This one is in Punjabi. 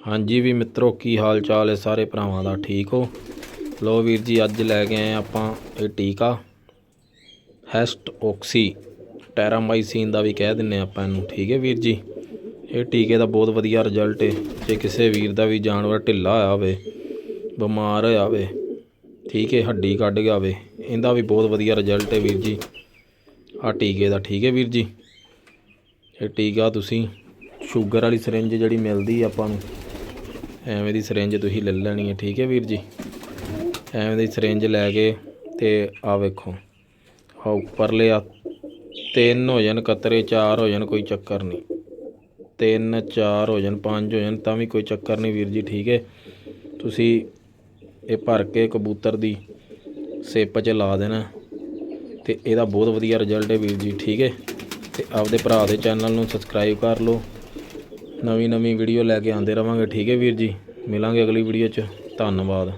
ਹਾਂਜੀ ਵੀ ਮਿੱਤਰੋ, ਕੀ ਹਾਲ ਚਾਲ ਹੈ ਸਾਰੇ ਭਰਾਵਾਂ ਦਾ? ਠੀਕ ਹੋ? ਲੋ ਵੀਰ ਜੀ, ਅੱਜ ਲੈ ਕੇ ਆਏ ਆਪਾਂ ਇਹ ਟੀਕਾ, ਹੈਸਟ ਓਕਸੀ, ਟੈਰਾਮਾਈਸਿਨ ਦਾ ਵੀ ਕਹਿ ਦਿੰਨੇ ਆਪਾਂ ਇਹਨੂੰ। ਠੀਕ ਹੈ ਵੀਰ ਜੀ? ਇਹ ਟੀਕੇ ਦਾ ਬਹੁਤ ਵਧੀਆ ਰਿਜ਼ਲਟ ਹੈ। ਜੇ ਕਿਸੇ ਵੀਰ ਦਾ ਵੀ ਜਾਨਵਰ ਢਿੱਲਾ ਹੋਇਆ ਹੋਵੇ ਬਿਮਾਰ ਹੋਇਆ ਹੋਵੇ ਠੀਕ ਹੈ, ਹੱਡੀ ਕੱਢ ਗਿਆ ਹੋਵੇ ਇਹਦਾ ਵੀ ਬਹੁਤ ਵਧੀਆ ਰਿਜ਼ਲਟ ਹੈ ਵੀਰ ਜੀ। ਆ ਟੀਕੇ ਦਾ, ਠੀਕ ਹੈ ਵੀਰ ਜੀ? ਇਹ ਟੀਕਾ ਤੁਸੀਂ ਸ਼ੂਗਰ ਵਾਲੀ ਸਿਰਿੰਜ ਜਿਹੜੀ ਮਿਲਦੀ ਆ ਆਪਾਂ ਨੂੰ ਐਵੇਂ ਦੀ ਸਿਰਿੰਜ ਤੁਸੀਂ ਲੈ ਲੈਣੀ ਹੈ, ਠੀਕ ਹੈ ਵੀਰ ਜੀ? ਐਵੇਂ ਦੀ ਸਿਰਿੰਜ ਲੈ ਕੇ ਤੇ ਆ ਵੇਖੋ। ਆ ਉੱਪਰਲੇ ਆ, ਤਿੰਨ ਹੋ ਜਾਣ, ਕਤਰੇ ਚਾਰ ਹੋ ਜਾਣ, ਕੋਈ ਚੱਕਰ ਨਹੀਂ। ਤਿੰਨ, ਚਾਰ ਹੋ ਜਾਣ, ਪੰਜ ਹੋ ਜਾਣ, ਤਾਂ ਵੀ ਕੋਈ ਚੱਕਰ ਨਹੀਂ ਵੀਰ ਜੀ, ਠੀਕ ਹੈ? ਤੁਸੀਂ ਇਹ ਭਰ ਕੇ ਕਬੂਤਰ ਦੀ ਸੇਪ 'ਚ ਲਾ ਦੇਣਾ ਤੇ ਇਹਦਾ ਬਹੁਤ ਵਧੀਆ ਰਿਜ਼ਲਟ ਹੈ ਵੀਰ ਜੀ, ਠੀਕ ਹੈ? ਤੇ ਆਪਦੇ ਭਰਾ ਦੇ ਚੈਨਲ ਨੂੰ ਸਬਸਕ੍ਰਾਈਬ ਕਰ ਲਓ। ਨਵੀਂ ਨਵੀਂ ਵੀਡੀਓ ਲੈ ਕੇ ਆਉਂਦੇ ਰਵਾਂਗੇ, ਠੀਕ ਹੈ ਵੀਰ ਜੀ? ਮਿਲਾਂਗੇ ਅਗਲੀ ਵੀਡੀਓ 'ਚ। ਧੰਨਵਾਦ।